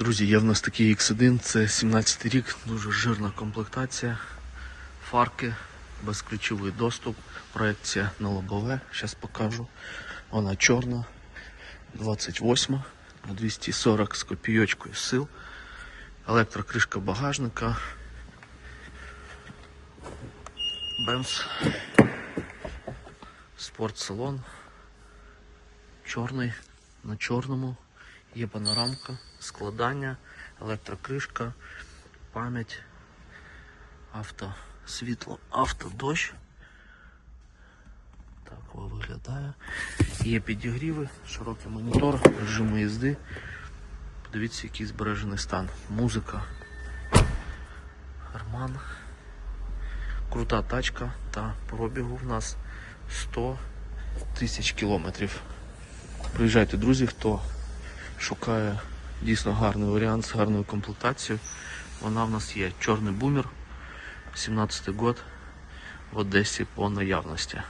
Друзі, є в нас такий X1, це 17 рік, дуже жирна комплектація, фарки, безключовий доступ, проекція на лобове, зараз покажу. Вона чорна, 28 на 240 з копійочкою сил, електрокришка багажника, Бенз, спортсалон, чорний на чорному. Є панорамка, складання, електрокришка, пам'ять, авто, світло, автодощ. Так виглядає. Є підігріви, широкий монітор, режиму їзди. Подивіться, який збережений стан. Музика. Арман. Крута тачка та пробігу в нас 100 тисяч кілометрів. Приїжджайте, друзі, хто шукає дійсно гарний варіант з гарною комплектацією. Вона в нас є чорний бумер, 17 год в Одесі по наявності.